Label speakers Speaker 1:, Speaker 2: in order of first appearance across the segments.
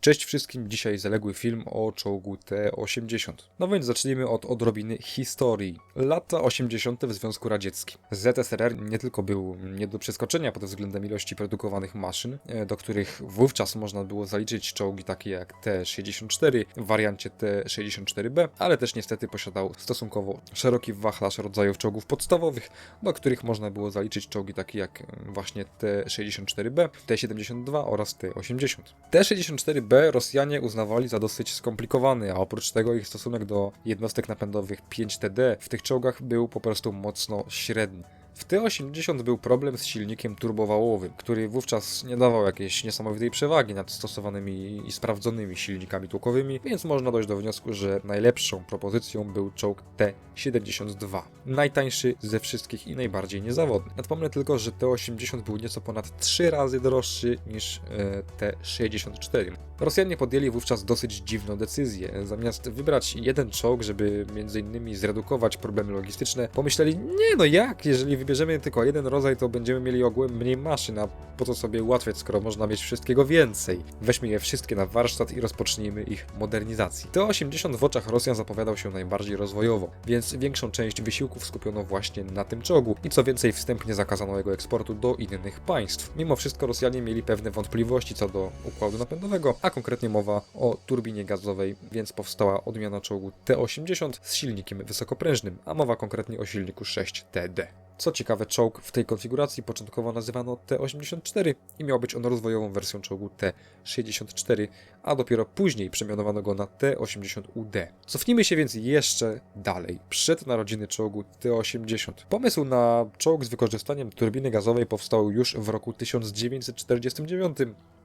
Speaker 1: Cześć wszystkim, dzisiaj zaległy film o czołgu T-80. No więc zacznijmy od odrobiny historii. Lata 80. w Związku Radzieckim. ZSRR nie tylko był nie do przeskoczenia pod względem ilości produkowanych maszyn, e, do których wówczas można było zaliczyć czołgi takie jak T-64 w wariancie T-64B, ale też niestety posiadał stosunkowo szeroki wachlarz rodzajów czołgów podstawowych, do których można było zaliczyć czołgi takie jak właśnie T-64B, T-72 oraz T-80. T-64B Rosjanie uznawali za dosyć skomplikowany, a oprócz tego ich stosunek do jednostek napędowych 5TD w tych czołgach był po prostu mocno średni. W T-80 był problem z silnikiem turbowałowym, który wówczas nie dawał jakiejś niesamowitej przewagi nad stosowanymi i sprawdzonymi silnikami tłokowymi, więc można dojść do wniosku, że najlepszą propozycją był czołg T-72. Najtańszy ze wszystkich i najbardziej niezawodny. Nadpomnę tylko, że T-80 był nieco ponad 3 razy droższy niż e, T-64. Rosjanie podjęli wówczas dosyć dziwną decyzję. Zamiast wybrać jeden czołg, żeby innymi zredukować problemy logistyczne, pomyśleli, nie no jak, jeżeli wybierzemy tylko jeden rodzaj, to będziemy mieli ogółem mniej maszyn, a po co sobie ułatwiać, skoro można mieć wszystkiego więcej. Weźmy je wszystkie na warsztat i rozpocznijmy ich modernizacji. T-80 w oczach Rosjan zapowiadał się najbardziej rozwojowo, więc większą część wysiłków skupiono właśnie na tym czołgu i co więcej wstępnie zakazano jego eksportu do innych państw. Mimo wszystko Rosjanie mieli pewne wątpliwości co do układu napędowego, a konkretnie mowa o turbinie gazowej, więc powstała odmiana czołgu T-80 z silnikiem wysokoprężnym, a mowa konkretnie o silniku 6TD. Co ciekawe, czołg w tej konfiguracji początkowo nazywano T-84 i miał być on rozwojową wersją czołgu T-64, a dopiero później przemianowano go na T-80UD. Cofnijmy się więc jeszcze dalej, przed narodziny czołgu T-80. Pomysł na czołg z wykorzystaniem turbiny gazowej powstał już w roku 1949,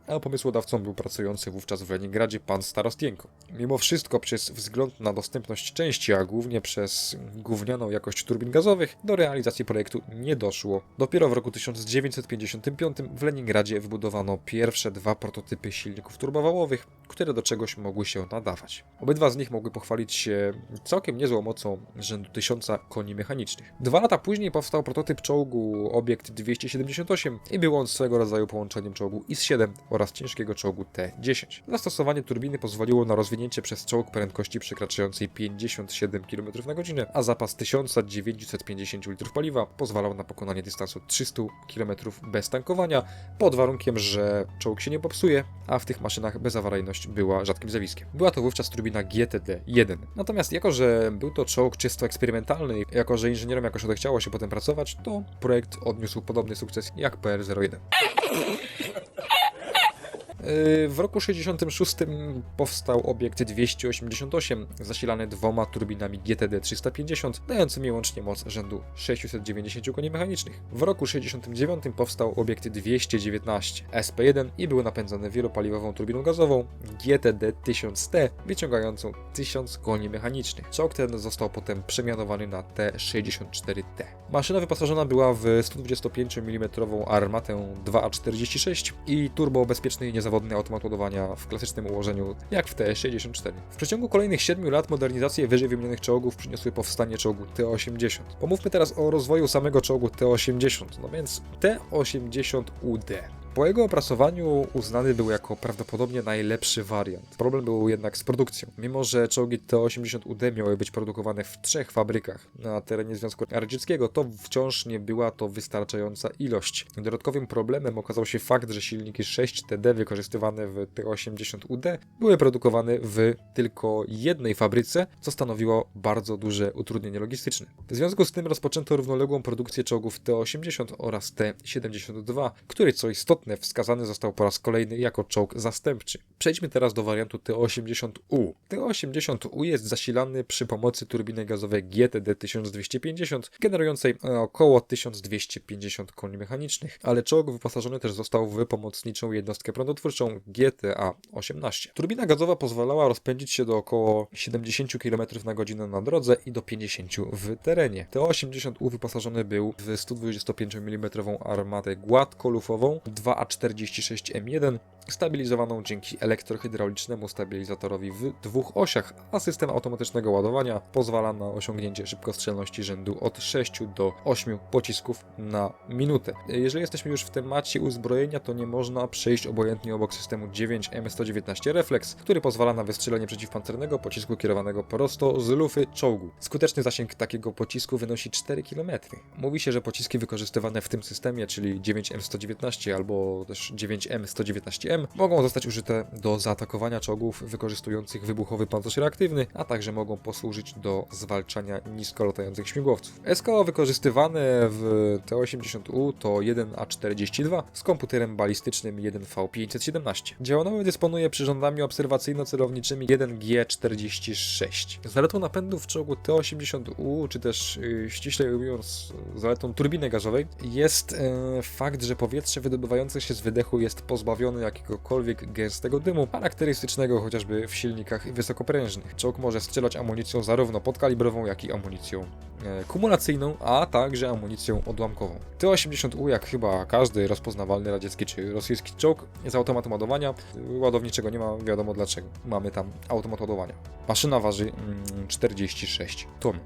Speaker 1: a pomysłodawcą był pracujący wówczas w Leningradzie pan Starostienko. Mimo wszystko, przez wzgląd na dostępność części, a głównie przez gównianą jakość turbin gazowych, do realizacji projektu nie doszło. Dopiero w roku 1955 w Leningradzie wybudowano pierwsze dwa prototypy silników turbowałowych, które do czegoś mogły się nadawać. Obydwa z nich mogły pochwalić się całkiem niezłą mocą rzędu 1000 koni mechanicznych. Dwa lata później powstał prototyp czołgu Obiekt 278 i był on swego rodzaju połączeniem czołgu IS-7 oraz ciężkiego czołgu T-10. Zastosowanie turbiny pozwoliło na rozwinięcie przez czołg prędkości przekraczającej 57 km na godzinę, a zapas 1950 litrów paliwa pozwalał na pokonanie dystansu 300 km bez tankowania, pod warunkiem, że czołg się nie popsuje, a w tych maszynach bezawaryjność była rzadkim zjawiskiem. Była to wówczas turbina GTD-1. Natomiast jako, że był to czołg czysto eksperymentalny, jako, że inżynierom jakoś odechciało się potem pracować, to projekt odniósł podobny sukces jak PR-01. Yy, W roku 66 powstał obiekt 288 zasilany dwoma turbinami GTD-350, dającymi łącznie moc rzędu 690 koni mechanicznych. W roku 69 powstał obiekt 219 SP1 i był napędzany wielopaliwową turbiną gazową GTD-1000T, wyciągającą 1000 koni mechanicznych. Czołg ten został potem przemianowany na T-64T. Maszyna wyposażona była w 125 mm armatę 2A46 i turbobezpieczny i niezawodny automat ładowania w klasycznym ułożeniu, jak w T-64. W przeciągu kolejnych 7 lat modernizacje wyżej wymienionych czołgów przyniosły powstanie czołgu T-80. Pomówmy teraz o rozwoju samego czołgu T-80, no więc T-80UD. Po jego opracowaniu uznany był jako prawdopodobnie najlepszy wariant. Problem był jednak z produkcją. Mimo, że czołgi T-80UD miały być produkowane w trzech fabrykach na terenie Związku Radzieckiego, to wciąż nie była to wystarczająca ilość. Dodatkowym problemem okazał się fakt, że silniki 6TD wykorzystywane w T-80UD były produkowane w tylko jednej fabryce, co stanowiło bardzo duże utrudnienie logistyczne. W związku z tym rozpoczęto równoległą produkcję czołgów T-80 oraz T-72, który co istotne wskazany został po raz kolejny jako czołg zastępczy. Przejdźmy teraz do wariantu T-80U. T-80U jest zasilany przy pomocy turbiny gazowej GTD-1250, generującej e, około 1250 koni mechanicznych, ale czołg wyposażony też został w pomocniczą jednostkę prądotwórczą GTA-18. Turbina gazowa pozwalała rozpędzić się do około 70 km na godzinę na drodze i do 50 w terenie. T-80U wyposażony był w 125 mm armatę gładkolufową 2 2A46M1 stabilizowaną dzięki elektrohydraulicznemu stabilizatorowi w dwóch osiach, a system automatycznego ładowania pozwala na osiągnięcie szybkostrzelności rzędu od 6 do 8 pocisków na minutę. Jeżeli jesteśmy już w temacie uzbrojenia, to nie można przejść obojętnie obok systemu 9M119 Reflex, który pozwala na wystrzelenie przeciwpancernego pocisku kierowanego prosto z lufy czołgu. Skuteczny zasięg takiego pocisku wynosi 4 km. Mówi się, że pociski wykorzystywane w tym systemie, czyli 9M119 albo też 9M119M, mogą zostać użyte do zaatakowania czołgów wykorzystujących wybuchowy pancerz reaktywny, a także mogą posłużyć do zwalczania nisko latających śmigłowców. SKO wykorzystywane w T-80U to 1A42 z komputerem balistycznym 1V517. Działanowy dysponuje przyrządami obserwacyjno-celowniczymi 1G46. Zaletą napędów czołgu T-80U, czy też yy, ściślej mówiąc zaletą turbiny gazowej, jest yy, fakt, że powietrze wydobywające się z wydechu jest pozbawione jakiegokolwiek gęstego dymu, charakterystycznego chociażby w silnikach wysokoprężnych. Czołg może strzelać amunicją zarówno podkalibrową, jak i amunicją e, kumulacyjną, a także amunicją odłamkową. T-80U, jak chyba każdy rozpoznawalny radziecki czy rosyjski czołg, z automatem ładowania, ładowniczego nie ma, wiadomo dlaczego. Mamy tam automat ładowania. Maszyna waży mm, 46 ton.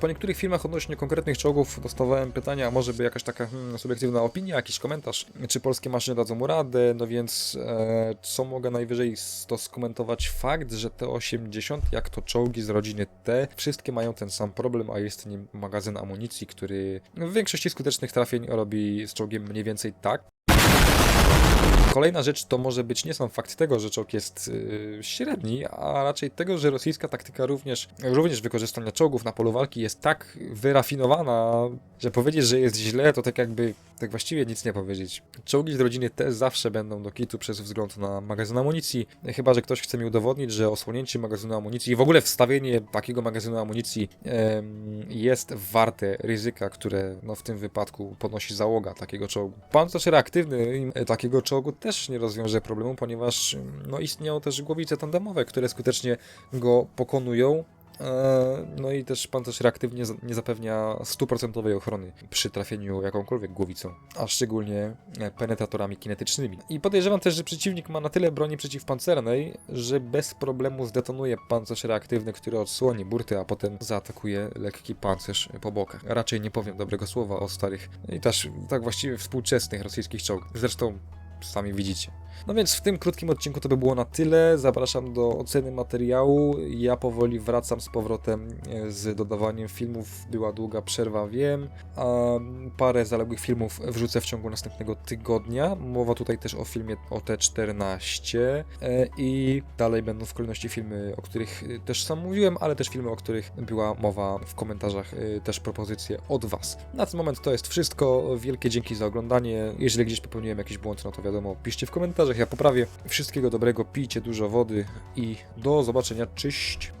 Speaker 1: Po niektórych filmach odnośnie konkretnych czołgów dostawałem pytania, a może by jakaś taka hmm, subiektywna opinia, jakiś komentarz, czy polskie maszyny dadzą mu radę, no więc e, co mogę najwyżej to skomentować? Fakt, że T-80, jak to czołgi z rodziny T, wszystkie mają ten sam problem, a jest nim magazyn amunicji, który w większości skutecznych trafień robi z czołgiem mniej więcej tak. Kolejna rzecz to może być nie sam fakt tego, że czołg jest yy, średni, a raczej tego, że rosyjska taktyka również, również wykorzystania czołgów na polu walki jest tak wyrafinowana, że powiedzieć, że jest źle, to tak jakby tak właściwie nic nie powiedzieć. Czołgi z rodziny T zawsze będą do kitu przez wzgląd na magazyn amunicji, chyba że ktoś chce mi udowodnić, że osłonięcie magazynu amunicji i w ogóle wstawienie takiego magazynu amunicji jest warte ryzyka, które no, w tym wypadku ponosi załoga takiego czołgu. Pancerz reaktywny takiego czołgu też nie rozwiąże problemu, ponieważ no, istnieją też głowice tandemowe, które skutecznie go pokonują. E, No i też pancerz reaktywnie nie zapewnia stuprocentowej ochrony przy trafieniu jakąkolwiek głowicą, a szczególnie e, penetratorami kinetycznymi. I podejrzewam też, że przeciwnik ma na tyle broni przeciwpancernej, że bez problemu zdetonuje pancerz reaktywny, który odsłoni burty, a potem zaatakuje lekki pancerz po bokach. Raczej nie powiem dobrego słowa o starych i też tak właściwie współczesnych rosyjskich czołgach. Zresztą sami widzicie. No więc w tym krótkim odcinku to by było na tyle. Zapraszam do oceny materiału. Ja powoli wracam z powrotem e, z dodawaniem filmów. Była długa przerwa, wiem. A parę zaległych filmów wrzucę w ciągu następnego tygodnia. Mowa tutaj też o filmie o T14 e, i dalej będą w kolejności filmy, o których e, też sam mówiłem, ale też filmy, o których była mowa w komentarzach, też propozycje od Was. Na ten moment to jest wszystko. Wielkie dzięki za oglądanie. Jeżeli gdzieś popełniłem jakiś błąd, no to wiadomo, piszcie w komentarzach, ja poprawię. Wszystkiego dobrego, pijcie dużo wody i do zobaczenia. Cześć!